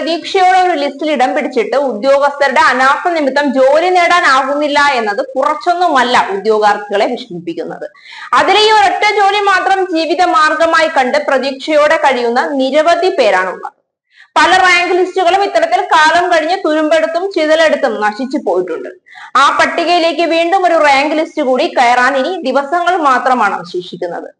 പ്രതീക്ഷയോടെ ഒരു ലിസ്റ്റിൽ ഇടം പിടിച്ചിട്ട് ഉദ്യോഗസ്ഥരുടെ അനാസ്ഥ നിമിത്തം ജോലി നേടാനാകുന്നില്ല എന്നത് കുറച്ചൊന്നുമല്ല ഉദ്യോഗാർത്ഥികളെ വിഷമിപ്പിക്കുന്നത്. അതിലെ ഈ ഒരൊറ്റ ജോലി മാത്രം ജീവിത മാർഗമായി കണ്ട് പ്രതീക്ഷയോടെ കഴിയുന്ന നിരവധി പേരാണുള്ളത്. പല റാങ്ക് ലിസ്റ്റുകളും ഇത്തരത്തിൽ കാലം കഴിഞ്ഞ് തുരുമ്പെടുത്തും ചിതലെടുത്തും നശിച്ചു പോയിട്ടുണ്ട്. ആ പട്ടികയിലേക്ക് വീണ്ടും ഒരു റാങ്ക് ലിസ്റ്റ് കൂടി കയറാൻ ഇനി ദിവസങ്ങൾ മാത്രമാണ് അവശേഷിക്കുന്നത്.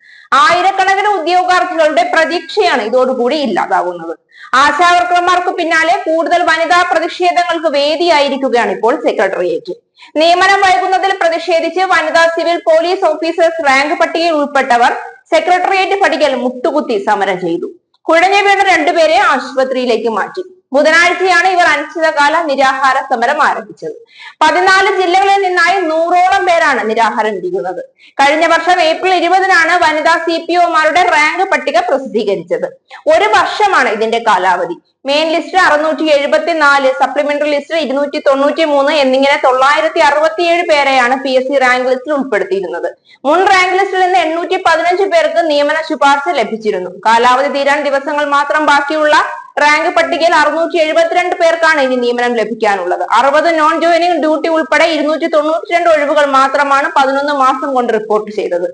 ആയിരക്കണക്കിന് ഉദ്യോഗാർത്ഥികളുടെ പ്രതീക്ഷയാണ് ഇതോടുകൂടി ഇല്ലാതാവുന്നത് ആശാവർക്കർമാർക്ക് പിന്നാലെ കൂടുതൽ വനിതാ പ്രതിഷേധങ്ങൾക്ക് വേദിയായിരിക്കുകയാണ് ഇപ്പോൾ സെക്രട്ടേറിയറ്റ്. നിയമനം വൈകുന്നതിൽ പ്രതിഷേധിച്ച് വനിതാ സിവിൽ പോലീസ് ഓഫീസേഴ്സ് റാങ്ക് പട്ടികയിൽ ഉൾപ്പെട്ടവർ സെക്രട്ടേറിയറ്റ് പടിക്കൽ മുട്ടുകുത്തി സമരം ചെയ്തു. കുഴഞ്ഞു വീണ രണ്ടുപേരെ ആശുപത്രിയിലേക്ക് മാറ്റി. ബുധനാഴ്ചയാണ് ഇവർ അനിശ്ചിതകാല നിരാഹാര സമരം ആരംഭിച്ചത്. പതിനാല് ജില്ലകളിൽ നിന്നായി നൂറോളം പേരാണ് നിരാഹാരം ഇരിക്കുന്നത്. കഴിഞ്ഞ വർഷം ഏപ്രിൽ ഇരുപതിനാണ് വനിതാ സി പി ഒമാരുടെ റാങ്ക് പട്ടിക പ്രസിദ്ധീകരിച്ചത്. ഒരു വർഷമാണ് ഇതിന്റെ കാലാവധി. മെയിൻ ലിസ്റ്റ് അറുന്നൂറ്റി എഴുപത്തി നാല് സപ്ലിമെന്ററി ലിസ്റ്റ് ഇരുന്നൂറ്റി തൊണ്ണൂറ്റി മൂന്ന് എന്നിങ്ങനെ തൊള്ളായിരത്തി അറുപത്തിയേഴ് പേരെയാണ് പി എസ് സി റാങ്ക് ലിസ്റ്റിൽ ഉൾപ്പെടുത്തിയിരുന്നത്. മുൻ റാങ്ക് ലിസ്റ്റിൽ നിന്ന് എണ്ണൂറ്റി പതിനഞ്ച് പേർക്ക് നിയമന ശുപാർശ ലഭിച്ചിരുന്നു. കാലാവധി തീരാൻ ദിവസങ്ങൾ മാത്രം ബാക്കിയുള്ള റാങ്ക് പട്ടികയിൽ അറുന്നൂറ്റി എഴുപത്തിരണ്ട് പേർക്കാണ് ഇനി നിയമനം ലഭിക്കാനുള്ളത്. അറുപത് നോൺ ജോയിനിങ് ഡ്യൂട്ടി ഉൾപ്പെടെ ഇരുന്നൂറ്റി തൊണ്ണൂറ്റി രണ്ട് ഒഴിവുകൾ മാത്രമാണ് പതിനൊന്ന് മാസം കൊണ്ട് റിപ്പോർട്ട് ചെയ്തത്.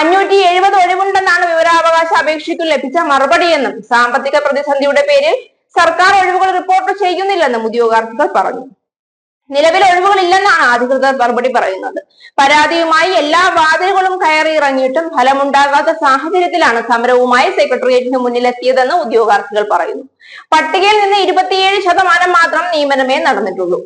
അഞ്ഞൂറ്റി എഴുപത് ഒഴിവുണ്ടെന്നാണ് വിവരാവകാശ അപേക്ഷയ്ക്ക് ലഭിച്ച മറുപടിയെന്നും സാമ്പത്തിക പ്രതിസന്ധിയുടെ പേരിൽ സർക്കാർ ഒഴിവുകൾ റിപ്പോർട്ട് ചെയ്യുന്നില്ലെന്നും ഉദ്യോഗാർത്ഥികൾ പറഞ്ഞു. നിലവിൽ ഒഴിവുകളില്ലെന്നാണ് അധികൃതർ മറുപടി പറയുന്നത്. പരാതിയുമായി എല്ലാ വാതിലുകളും കയറി ഇറങ്ങിയിട്ടും ഫലമുണ്ടാകാത്ത സാഹചര്യത്തിലാണ് സമരവുമായി സെക്രട്ടേറിയറ്റിന് മുന്നിലെത്തിയതെന്ന് ഉദ്യോഗാർത്ഥികൾ പറയുന്നു. പട്ടികയിൽ നിന്ന് ഇരുപത്തിയേഴ് ശതമാനം മാത്രം നിയമനമേ നടന്നിട്ടുള്ളൂ.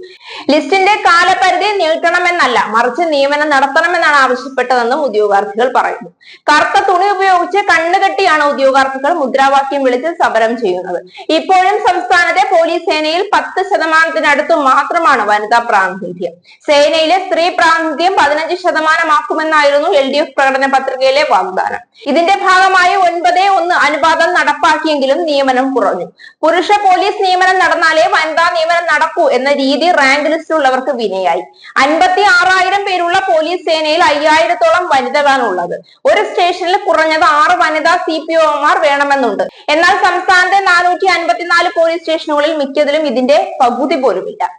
ലിസ്റ്റിന്റെ കാലപരിധി നീട്ടണമെന്നല്ല മറിച്ച് നിയമനം നടത്തണമെന്നാണ് ആവശ്യപ്പെട്ടതെന്നും ഉദ്യോഗാർത്ഥികൾ പറയുന്നു. കറുത്ത തുണി ഉപയോഗിച്ച് കണ്ണുകെട്ടിയാണ് ഉദ്യോഗാർത്ഥികൾ മുദ്രാവാക്യം വിളിച്ച് സമരം ചെയ്യുന്നത്. ഇപ്പോഴും സംസ്ഥാനത്തെ പോലീസ് സേനയിൽ പത്ത് ശതമാനത്തിനടുത്ത് മാത്രമാണ് വനിതാ പ്രാതിനിധ്യം? സേനയിലെ സ്ത്രീ പ്രാതിനിധ്യം പതിനഞ്ച് ശതമാനമാക്കുമെന്നായിരുന്നു എൽ ഡി എഫ് പ്രകടന പത്രികയിലെ വാഗ്ദാനം. ഇതിന്റെ ഭാഗമായി ഒൻപത് ഒന്ന് അനുപാതം നടപ്പാക്കിയെങ്കിലും നിയമനം കുറഞ്ഞു. പുരുഷ പോലീസ് നിയമനം നടന്നാലേ വനിതാ നിയമനം നടക്കൂ എന്ന രീതി റാങ്ക് ലിസ്റ്റിലുള്ളവർക്ക് വിനയായി. അൻപത്തി ആറായിരം പേരുള്ള പോലീസ് സേനയിൽ അയ്യായിരത്തോളം വനിതകളാണ് ഉള്ളത്. ഒരു സ്റ്റേഷനിൽ കുറഞ്ഞത് ആറ് വനിതാ സി പി ഒമാർ വേണമെന്നുണ്ട്. എന്നാൽ സംസ്ഥാനത്തെ നാനൂറ്റി അൻപത്തിനാല് പോലീസ് സ്റ്റേഷനുകളിൽ മിക്കതിലും ഇതിന്റെ പകുതി പോലുമില്ല.